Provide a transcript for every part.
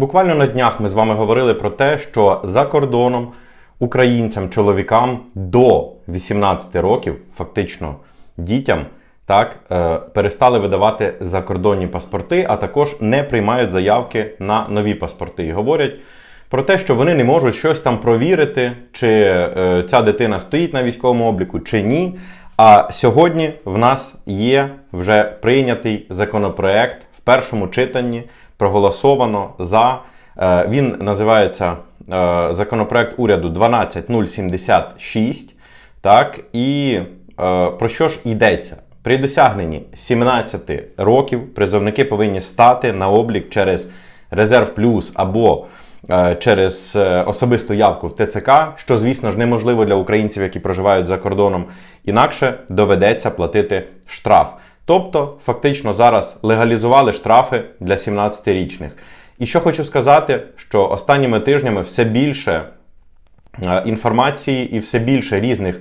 Буквально на днях ми з вами говорили про те, що за кордоном українцям, чоловікам до 18 років, фактично дітям, так, е, перестали видавати закордонні паспорти, а також не приймають заявки на нові паспорти. І говорять про те, що вони не можуть щось там провірити, чи е, ця дитина стоїть на військовому обліку, чи ні. А сьогодні в нас є вже прийнятий законопроект першому читанні, проголосовано за. Е, Він називається е, законопроект уряду 12076. Так, і е, про що ж йдеться? При досягненні 17 років призовники повинні стати на облік через резерв плюс або через особисту явку в ТЦК, що, звісно ж, неможливо для українців, які проживають за кордоном. Інакше доведеться платити штраф. Тобто, фактично зараз легалізували штрафи для 17-річних. І що хочу сказати, що останніми тижнями все більше е, інформації і все більше різних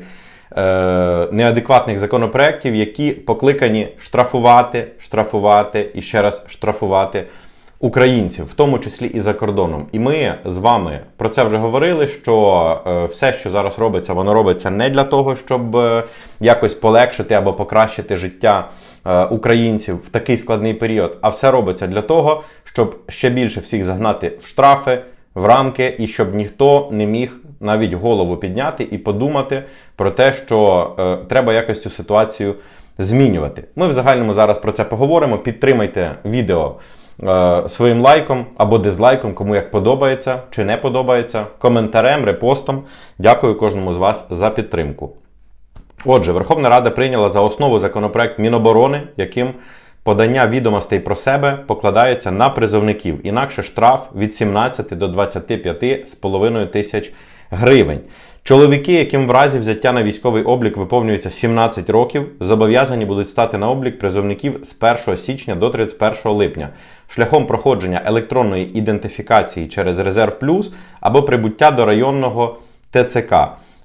е, неадекватних законопроєктів, які покликані штрафувати, штрафувати і ще раз штрафувати українців, в тому числі і за кордоном. І ми з вами про це вже говорили. Що е, все, що зараз робиться, воно робиться не для того, щоб е, якось полегшити або покращити життя е, українців в такий складний період, а все робиться для того, щоб ще більше всіх загнати в штрафи, в рамки, і щоб ніхто не міг навіть голову підняти і подумати про те, що е, треба якось цю ситуацію змінювати. Ми в загальному зараз про це поговоримо. Підтримайте відео своїм лайком або дизлайком, кому як подобається чи не подобається, коментарем, репостом. Дякую кожному з вас за підтримку. Отже, Верховна Рада прийняла за основу законопроект Міноборони, яким подання відомостей про себе покладається на призовників. Інакше штраф від 17 до 25,5 тисяч гривень. Чоловіки, яким в разі взяття на військовий облік виповнюється 17 років, зобов'язані будуть стати на облік призовників з 1 січня до 31 липня шляхом проходження електронної ідентифікації через Резерв Плюс або прибуття до районного ТЦК.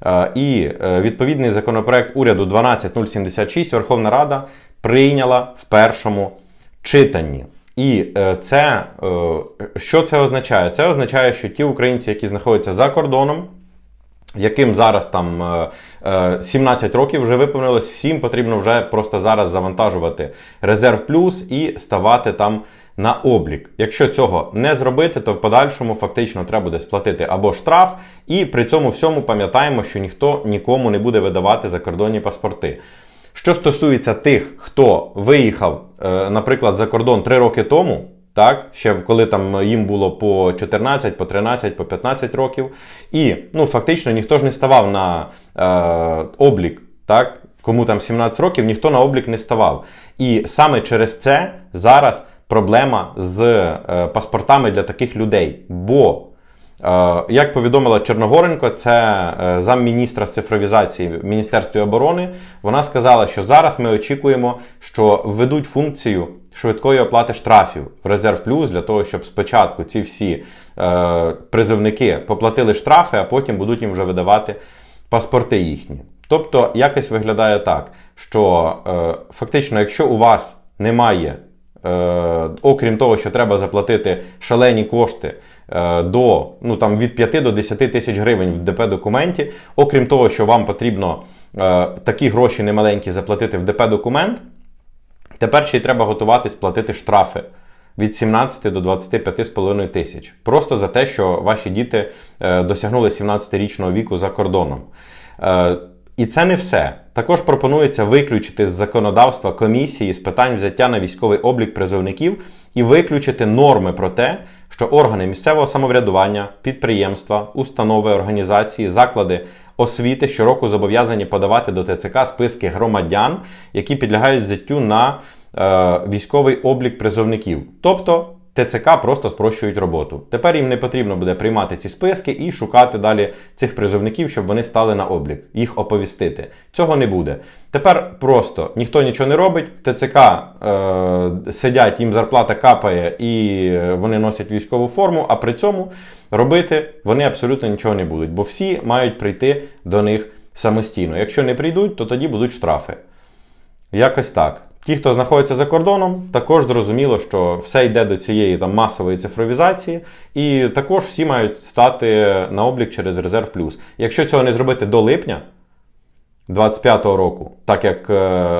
Е, І е, відповідний законопроект уряду 12076 Верховна Рада прийняла в першому читанні. І е, це е, що це означає? Це означає, що ті українці, які знаходяться за кордоном, яким зараз там е, е, 17 років вже виповнилось, всім потрібно вже просто зараз завантажувати резерв плюс і ставати там на облік. Якщо цього не зробити, то в подальшому фактично треба буде сплатити або штраф, і при цьому всьому пам'ятаємо, що ніхто нікому не буде видавати закордонні паспорти. Що стосується тих, хто виїхав, е, наприклад, за кордон 3 роки тому, так, ще коли там їм було по 14, по 13, по 15 років, і ну, фактично ніхто ж не ставав на е, облік, так, кому там 17 років, ніхто на облік не ставав. І саме через це зараз проблема з е, паспортами для таких людей. Бо Як повідомила Чорногоренко, це е, замміністра з цифровізації в Міністерстві оборони. Вона сказала, що зараз ми очікуємо, що введуть функцію швидкої оплати штрафів в резерв плюс для того, щоб спочатку ці всі е, призовники поплатили штрафи, а потім будуть їм вже видавати паспорти їхні. Тобто, якось виглядає так, що е, фактично, якщо у вас немає Е, окрім того, що треба заплатити шалені кошти е, до ну там від 5 до 10 тисяч гривень в ДП-документі, окрім того, що вам потрібно е, такі гроші немаленькі заплатити в ДП-документ, тепер ще й треба готуватись платити штрафи. Від 17 до 25,5 тисяч. Просто за те, що ваші діти досягнули 17-річного віку за кордоном. І це не все. Також пропонується виключити з законодавства комісії з питань взяття на військовий облік призовників і виключити норми про те, що органи місцевого самоврядування, підприємства, установи, організації, заклади освіти щороку зобов'язані подавати до ТЦК списки громадян, які підлягають взяттю на е, військовий облік призовників. Тобто ТЦК просто спрощують роботу. Тепер їм не потрібно буде приймати ці списки і шукати далі цих призовників, щоб вони стали на облік, їх оповістити. Цього не буде. Тепер просто ніхто нічого не робить. В ТЦК е, сидять, їм зарплата капає і вони носять військову форму, а при цьому робити вони абсолютно нічого не будуть, бо всі мають прийти до них самостійно. Якщо не прийдуть, то тоді будуть штрафи. Якось так. Ті, хто знаходиться за кордоном, також зрозуміло, що все йде до цієї там масової цифровізації, і також всі мають стати на облік через резерв плюс. Якщо цього не зробити до липня 25-го року, так як е,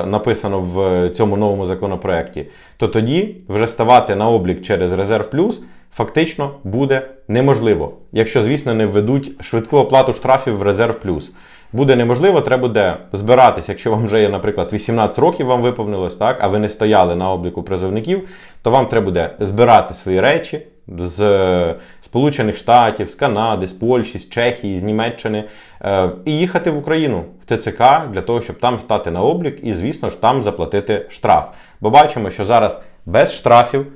написано в цьому новому законопроекті, то тоді вже ставати на облік через резерв плюс фактично буде неможливо, якщо, звісно, не введуть швидку оплату штрафів в резерв плюс. Буде неможливо, треба буде збиратись, якщо вам вже є, наприклад, 18 років вам виповнилось, так, а ви не стояли на обліку призовників, то вам треба буде збирати свої речі з е, Сполучених Штатів, з Канади, з Польщі, з Чехії, з Німеччини е, і їхати в Україну в ТЦК для того, щоб там стати на облік і, звісно ж, там заплатити штраф. Бо бачимо, що зараз без штрафів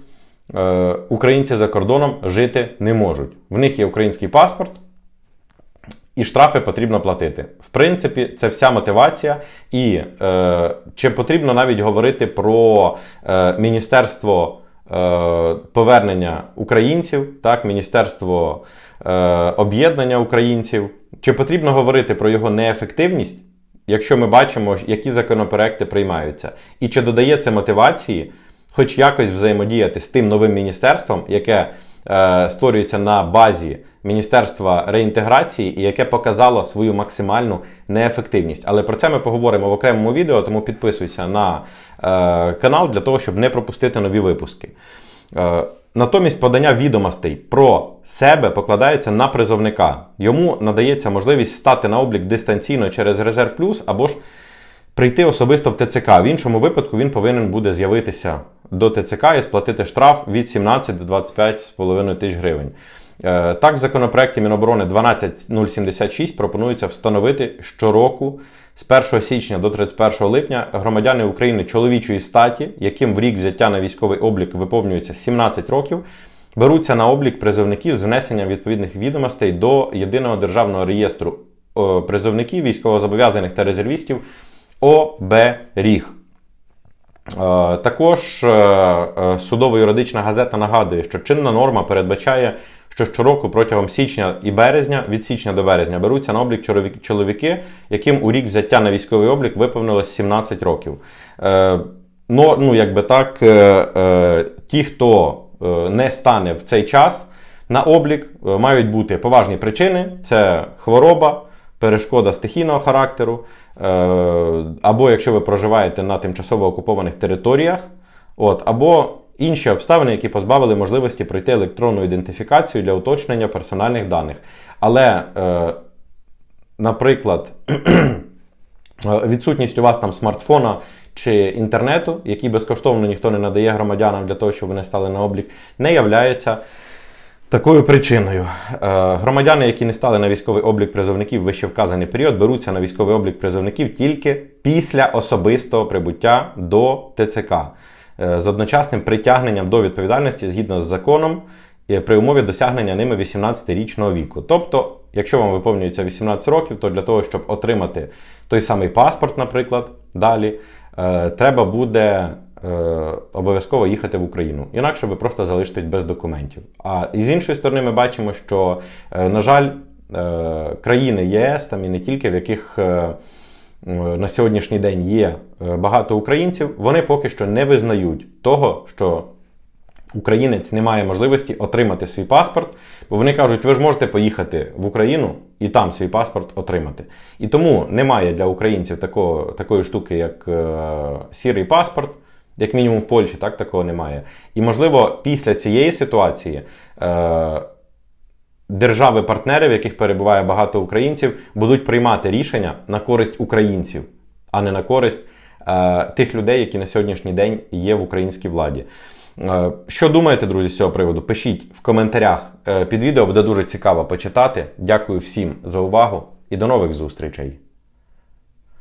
е, українці за кордоном жити не можуть. В них є український паспорт. І штрафи потрібно платити. В принципі, це вся мотивація. І е, чи потрібно навіть говорити про е, Міністерство е, повернення українців, так, Міністерство е, об'єднання українців? Чи потрібно говорити про його неефективність, якщо ми бачимо, які законопроекти приймаються? І чи додає це мотивації, хоч якось взаємодіяти з тим новим міністерством, яке е, створюється на базі Міністерства реінтеграції і яке показало свою максимальну неефективність. Але про це ми поговоримо в окремому відео, тому підписуйся на е, канал для того, щоб не пропустити нові випуски. Е, Натомість подання відомостей про себе покладається на призовника. Йому надається можливість стати на облік дистанційно через Резерв Плюс або ж прийти особисто в ТЦК. В іншому випадку він повинен буде з'явитися до ТЦК і сплатити штраф від 17 до 25,5 тисяч гривень. Е, Так, в законопроекті Міноборони 12076 пропонується встановити щороку з 1 січня до 31 липня громадяни України чоловічої статі, яким в рік взяття на військовий облік виповнюється 17 років, беруться на облік призовників з внесенням відповідних відомостей до єдиного державного реєстру призовників, військовозобов'язаних та резервістів ОБРІГ. Е, Також е, е, судово-юридична газета нагадує, що чинна норма передбачає, що щороку протягом січня і березня, від січня до березня, беруться на облік чоловіки, яким у рік взяття на військовий облік виповнилось 17 років. Е, Ну, ну якби так, е, е, ті, хто е, не стане в цей час на облік, е, мають бути поважні причини: це хвороба, перешкода стихійного характеру, е, або якщо ви проживаєте на тимчасово окупованих територіях, от, або інші обставини, які позбавили можливості пройти електронну ідентифікацію для уточнення персональних даних. Але, е, наприклад, відсутність у вас там смартфона чи інтернету, який безкоштовно ніхто не надає громадянам для того, щоб вони стали на облік, не являється такою причиною. Е, Громадяни, які не стали на військовий облік призовників вище вказаний період, беруться на військовий облік призовників тільки після особистого прибуття до ТЦК з одночасним притягненням до відповідальності згідно з законом е, при умові досягнення ними 18-річного віку. Тобто, якщо вам виповнюється 18 років, то для того, щоб отримати той самий паспорт, наприклад, далі, е, треба буде е, обов'язково їхати в Україну. Інакше ви просто залишитесь без документів. А з іншої сторони, ми бачимо, що, е, на жаль, е, країни ЄС там і не тільки в яких. Е, на сьогоднішній день є е, багато українців, вони поки що не визнають того, що українець не має можливості отримати свій паспорт, бо вони кажуть, ви ж можете поїхати в Україну і там свій паспорт отримати. І тому немає для українців такого, такої штуки, як е, сірий паспорт. Як мінімум в Польщі так такого немає. І можливо, після цієї ситуації е, держави-партнери, в яких перебуває багато українців, будуть приймати рішення на користь українців, а не на користь е, тих людей, які на сьогоднішній день є в українській владі. Е, Що думаєте, друзі, з цього приводу? Пишіть в коментарях е, під відео, буде дуже цікаво почитати. Дякую всім за увагу і до нових зустрічей!